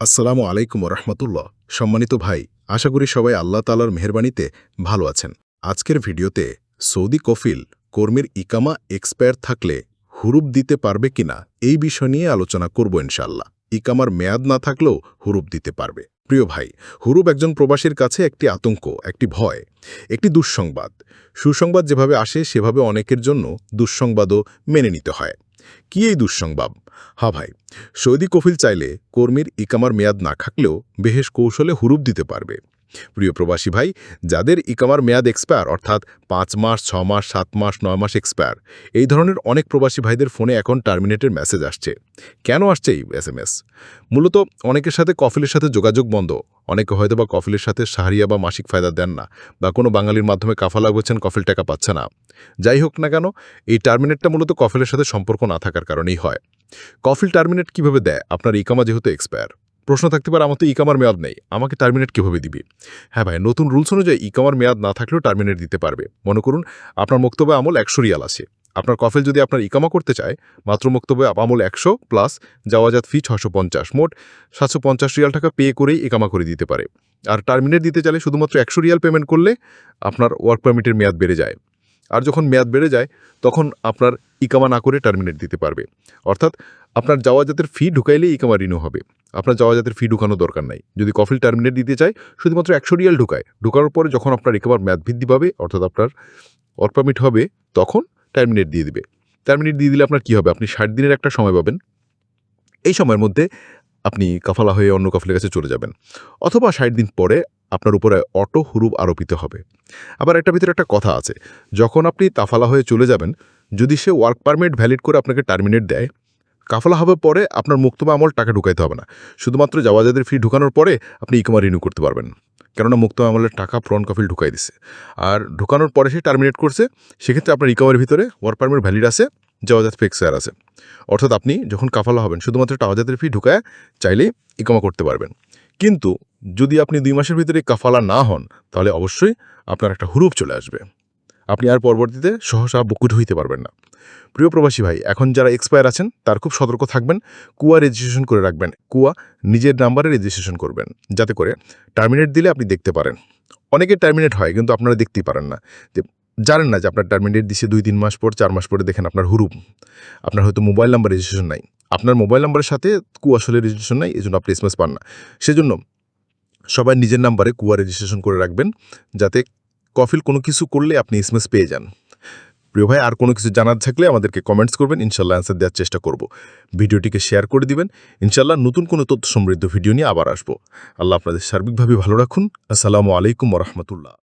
আসসালামু আলাইকুম রহমতুল্লাহ সম্মানিত ভাই, আশা করি সবাই আল্লাহ তালার মেহরবানিতে ভালো আছেন। আজকের ভিডিওতে সৌদি কফিল কর্মীর ইকামা এক্সপায়ার থাকলে হুরুপ দিতে পারবে কিনা এই বিষয় নিয়ে আলোচনা করব ইনশাল্লাহ ইকামার মেয়াদ না থাকলেও হুরুপ দিতে পারবে। প্রিয় ভাই হুরুব একজন প্রবাসীর কাছে একটি আতঙ্ক, একটি ভয়, একটি দুঃসংবাদ। সুসংবাদ যেভাবে আসে, সেভাবে অনেকের জন্য দুঃসংবাদও মেনে নিতে হয়। কি এই দুঃসংবাদ? হা ভাই, সৌদি কফিল চাইলে কর্মীর ইকামার মেয়াদ না থাকলেও বেহেশ কৌশলে হুরুপ দিতে পারবে। প্রিয় প্রবাসী ভাই, যাদের ইকামার মেয়াদ এক্সপায়ার অর্থাৎ পাঁচ মাস, ছ মাস, সাত মাস, নয় মাস এক্সপায়ার এই ধরনের অনেক প্রবাসী ভাইদের ফোনে এখন টার্মিনেটের মেসেজ আসছে। কেন আসছে এই এস এম এস মূলত অনেকের সাথে কফিলের সাথে যোগাযোগ বন্ধ। অনেকে হয়তো বা কফিলের সাথে সাহারিয়া বা মাসিক ফায়দা দেন না, বা কোনো বাঙালির মাধ্যমে কাফালা করছেন কফিল টাকা পাচ্ছে না। যাই হোক না কেন, এই টার্মিনেটটা মূলত কফিলের সাথে সম্পর্ক না থাকার কারণেই হয়। কফিল টার্মিনেট কীভাবে দেয়? আপনার ইকামা যেহেতু এক্সপায়ার প্রশ্ন থাকতে পারে, আমার তো ইকামার মেয়াদ নেই, আমাকে টার্মিনেট কীভাবে দিবি? হ্যাঁ ভাই, নতুন রুলস অনুযায়ী ইকামার মেয়াদ না থাকলেও টার্মিনেট দিতে পারবে। মনে করুন, আপনার বক্তব্য আমল একশো রিয়াল আছে। আপনার কফেল যদি আপনার ইকামা করতে চায়, মাত্র বক্তব্য আমল একশো প্লাস যাওয়াজাত ফি ছশো পঞ্চাশ, মোট সাতশো পঞ্চাশ রিয়াল টাকা পে করেই ইকামা করে দিতে পারে। আর টার্মিনেট দিতে চাইলে শুধুমাত্র একশো রিয়াল পেমেন্ট করলে আপনার ওয়ার্ক পারমিটের মেয়াদ বেড়ে যায়। আর যখন মেয়াদ বেড়ে যায়, তখন আপনার ইকামা না করে টার্মিনেট দিতে পারবে। অর্থাৎ আপনার যাওয়াজাতের ফি ঢুকাইলেই ইকামা রিনিউ হবে। আপনার যাওয়াজাতের ফি ঢুকানো দরকার নাই। যদি কফিল টার্মিনেট দিতে চায়, শুধুমাত্র একশো রিয়াল ঢুকায়। ঢুকানোর পরে যখন আপনার রিকভার মেয়াদ বৃদ্ধি পাবে, অর্থাৎ আপনার ওয়ার্ক পারমিট হবে, তখন টার্মিনেট দিয়ে দিবে। টার্মিনেট দিয়ে দিলে আপনার কী হবে? আপনি ষাট দিনের একটা সময় পাবেন। এই সময়ের মধ্যে আপনি কাফালা হয়ে অন্য কাফলের কাছে চলে যাবেন। অথবা ষাট দিন পরে আপনার উপরে অটো হুরুপ আরোপিত হবে। আবার একটা ভিতরে একটা কথা আছে। যখন আপনি তাফালা হয়ে চলে যাবেন, যদি সে ওয়ার্ক পারমিট ভ্যালিড করে আপনাকে টার্মিনেট দেয় কাফালা হবে পরে আপনার মুক্তবা আমল টাকা ঢুকাইতে হবে না। শুধুমাত্র যাওয়াজাদের ফি ঢুকানোর পরে আপনি ইকমা রিনিউ করতে পারবেন। কেননা মুক্ত আমলের টাকা প্রন কফিল ঢুকাই দিছে। আর ঢুকানোর পরে সে টার্মিনেট করছে, সেক্ষেত্রে আপনার ইকমার ভিতরে ওয়ার্ক পারমিট ভ্যালিড আছে যাওয়াজাত ফিক্সার আছে। অর্থাৎ আপনি যখন কাফালা হবেন, শুধুমাত্র টাওয়াজাতের ফি ঢুকায় চাইলেই ইকমা করতে পারবেন। কিন্তু যদি আপনি দুই মাসের ভিতরে কাফালা না হন, তাহলে অবশ্যই আপনার একটা হুরুপ চলে আসবে। আপনি আর পরবর্তীতে সহসা বুকুট হইতে পারবেন না। প্রিয় প্রবাসী ভাই, এখন যারা এক্সপায়ার আছেন, তার খুব সতর্ক থাকবেন, কুয়া রেজিস্ট্রেশন করে রাখবেন। কুয়া নিজের নাম্বারে রেজিস্ট্রেশন করবেন, যাতে করে টার্মিনেট দিলে আপনি দেখতে পারেন। অনেকে টার্মিনেট হয়, কিন্তু আপনারা দেখতেই পারেন না। যে জানেন না যে আপনার টার্মিনেট দিছে দুই, তিন মাস পর, চার মাস পরে দেখেন আপনার হুরুপ আপনার হয়তো মোবাইল নাম্বার রেজিস্ট্রেশন নাই। আপনার মোবাইল নাম্বারের সাথে কুয়া আসলে রেজিস্ট্রেশন নাই এই জন্য আপনি এসএমএস পান না। সেজন্য সবাই নিজের নাম্বারে কুয়া রেজিস্ট্রেশন করে রাখবেন, যাতে কফিল কোনো কিছু করলে আপনি এসএমএস পেয়ে যান। প্রিয় ভাই, আর কোনো কিছু জানার থাকলে আমাদেরকে কমেন্টস করবেন, ইনশাল্লাহ অ্যান্সার দেওয়ার চেষ্টা করব। ভিডিওটিকে শেয়ার করে দিবেন, ইনশাল্লাহ নতুন কোনো তথ্য সমৃদ্ধ ভিডিও নিয়ে আবার আসব। আল্লাহ আপনাদের সার্বিকভাবে ভালো রাখুন। আসসালামু আলাইকুম রহমতুল্লাহ।